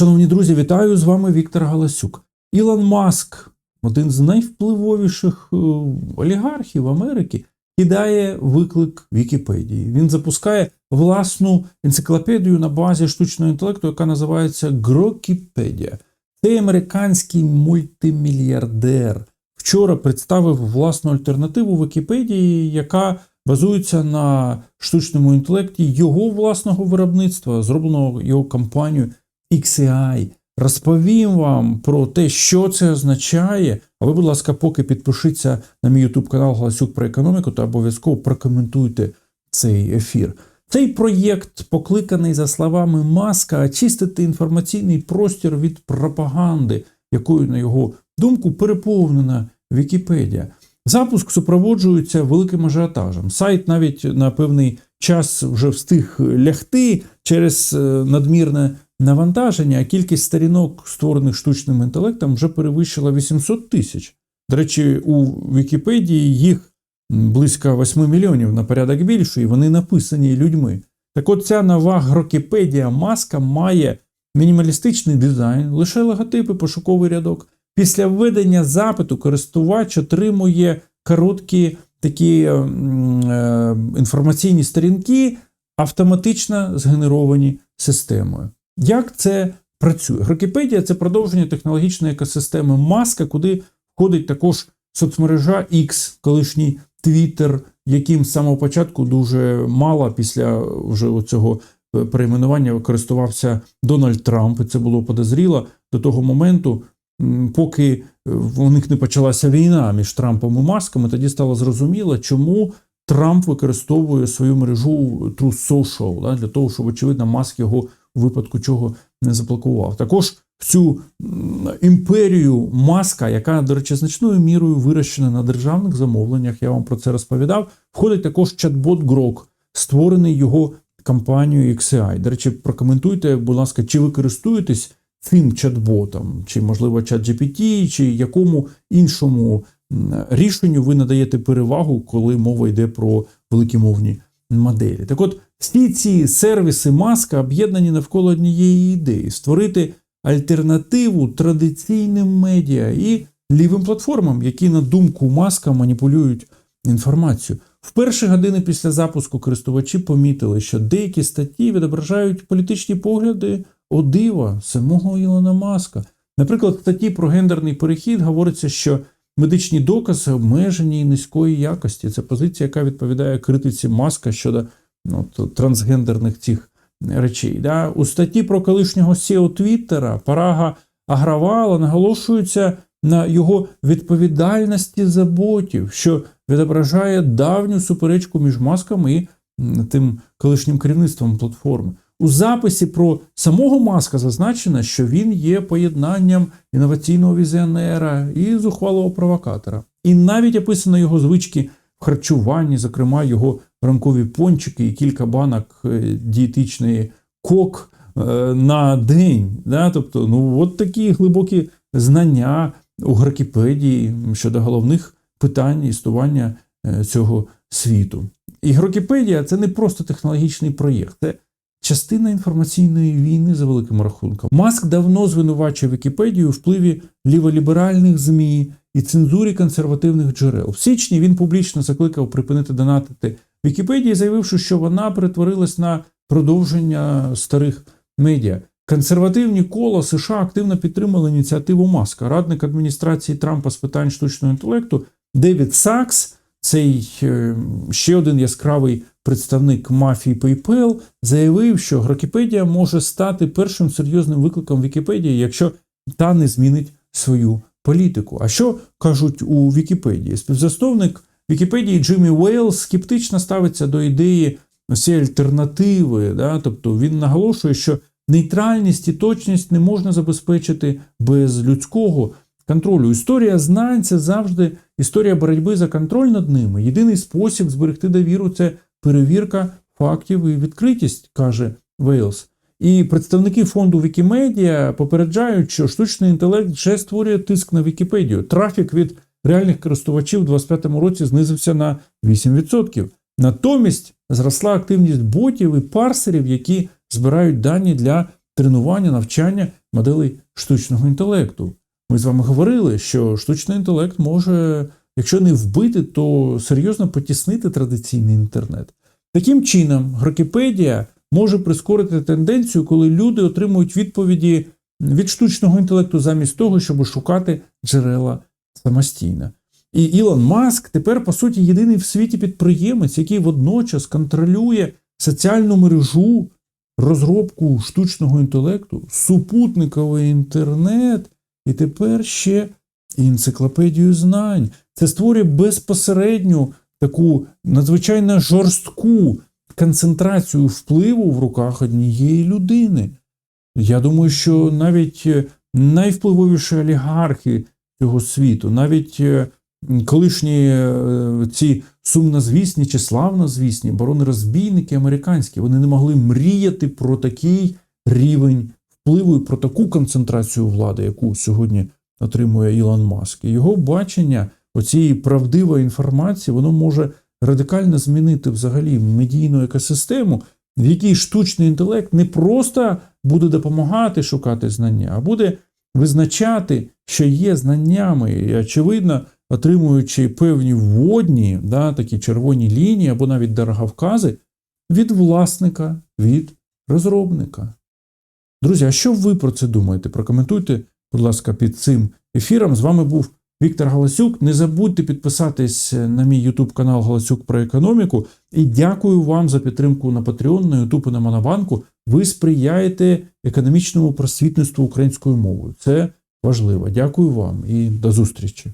Шановні друзі, вітаю з вами Віктор Галасюк. Ілон Маск, один з найвпливовіших е, олігархів Америки, кидає виклик Вікіпедії. Він запускає власну енциклопедію на базі штучного інтелекту, яка називається Грокіпедія. Цей американський мультимільярдер вчора представив власну альтернативу Вікіпедії, яка базується на штучному інтелекті його власного виробництва, зробленого його компанією XAI. Розповім вам про те, що це означає. А ви, будь ласка, поки підпишіться на мій YouTube канал Галасюк про економіку та обов'язково прокоментуйте цей ефір. Цей проєкт покликаний, за словами Маска, очистити інформаційний простір від пропаганди, якою, на його думку, переповнена Вікіпедія. Запуск супроводжується великим ажіотажем. Сайт навіть на певний час вже встиг лягти через е, надмірне навантаження, а кількість сторінок, створених штучним інтелектом, вже перевищила 800 тисяч. До речі, у Вікіпедії їх близько 8 мільйонів на порядок більше, і вони написані людьми. Так от ця нова Грокіпедія маска має мінімалістичний дизайн, лише логотипи, пошуковий рядок. Після введення запиту користувач отримує короткі такі е, е, інформаційні сторінки, автоматично згенеровані системою. Як це працює? Грокіпедія це продовження технологічної екосистеми маска, куди входить також соцмережа X, колишній Twitter, яким з самого початку дуже мало після вже цього перейменування користувався Дональд Трамп. І це було подозріло до того моменту, поки у них не почалася війна між Трампом і Маском, і тоді стало зрозуміло, чому Трамп використовує свою мережу Truth Social, да, для того, щоб, очевидно, Маск його у випадку чого не заблокував. Також цю імперію маска, яка, до речі, значною мірою вирощена на державних замовленнях, я вам про це розповідав, входить також чат-бот Grok, створений його компанією XAI. До речі, прокоментуйте, будь ласка, чи ви користуєтесь цим чат-ботом, чи, можливо, чат GPT, чи якому іншому рішенню ви надаєте перевагу, коли мова йде про великі мовні моделі. Так от, всі ці сервіси маска об'єднані навколо однієї ідеї створити альтернативу традиційним медіа і лівим платформам, які, на думку маска, маніпулюють інформацію. В перші години після запуску користувачі помітили, що деякі статті відображають політичні погляди о дива самого Ілона Маска. Наприклад, в статті про гендерний перехід говориться, що медичні докази обмежені і низької якості. Це позиція, яка відповідає критиці маска щодо ну, трансгендерних цих речей. Да? У статті про колишнього SEO Твіттера Парага Агравала наголошується на його відповідальності за ботів, що відображає давню суперечку між масками і тим колишнім керівництвом платформи. У записі про самого маска зазначено, що він є поєднанням інноваційного візіонера і зухвалого провокатора. І навіть описано його звички в харчуванні, зокрема, його ранкові пончики і кілька банок е, дієтичної кок е, на день. Да? Тобто, ну от такі глибокі знання у Грокіпедії щодо головних питань існування е, цього світу. І Грокіпедія це не просто технологічний проєкт. це частина інформаційної війни за великим рахунком. Маск давно звинувачує Вікіпедію впливі ліволіберальних ЗМІ і цензурі консервативних джерел. В січні він публічно закликав припинити донатити Вікіпедії, заявивши, що вона перетворилась на продовження старих медіа. Консервативні кола США активно підтримали ініціативу Маска. Радник адміністрації Трампа з питань штучного інтелекту Девід Сакс, цей е, ще один яскравий представник мафії PayPal, заявив, що Грокіпедія може стати першим серйозним викликом Вікіпедії, якщо та не змінить свою політику. А що кажуть у Вікіпедії? Співзасновник Вікіпедії Джиммі Уейлс скептично ставиться до ідеї цієї альтернативи. Да? Тобто він наголошує, що нейтральність і точність не можна забезпечити без людського контролю. Історія знань це завжди історія боротьби за контроль над ними. Єдиний спосіб зберегти довіру це перевірка фактів і відкритість, каже Вейлс. І представники фонду Вікімедія попереджають, що штучний інтелект вже створює тиск на Вікіпедію. Трафік від реальних користувачів у 2025 році знизився на 8%. Натомість зросла активність ботів і парсерів, які збирають дані для тренування, навчання моделей штучного інтелекту. Ми з вами говорили, що штучний інтелект може, якщо не вбити, то серйозно потіснити традиційний інтернет. Таким чином, Грокіпедія може прискорити тенденцію, коли люди отримують відповіді від штучного інтелекту замість того, щоб шукати джерела самостійно. І Ілон Маск тепер, по суті, єдиний в світі підприємець, який водночас контролює соціальну мережу, розробку штучного інтелекту, супутниковий інтернет і тепер ще енциклопедію знань. Це створює безпосередню таку надзвичайно жорстку концентрацію впливу в руках однієї людини. Я думаю, що навіть найвпливовіші олігархи цього світу, навіть е, колишні е, ці сумнозвісні чи славнозвісні барони-розбійники американські, вони не могли мріяти про такий рівень впливу і про таку концентрацію влади, яку сьогодні отримує Ілон Маск. Його бачення оцієї правдивої інформації, воно може радикально змінити взагалі медійну екосистему, в якій штучний інтелект не просто буде допомагати шукати знання, а буде визначати, що є знаннями, і очевидно, отримуючи певні вводні, да, такі червоні лінії або навіть дороговкази від власника, від розробника. Друзі, а що ви про це думаєте? Прокоментуйте, будь ласка, під цим ефіром. З вами був Віктор Галасюк. Не забудьте підписатись на мій YouTube канал Галасюк про економіку. І дякую вам за підтримку на Patreon, на YouTube і на Монобанку. Ви сприяєте економічному просвітництву українською мовою. Це важливо. Дякую вам і до зустрічі.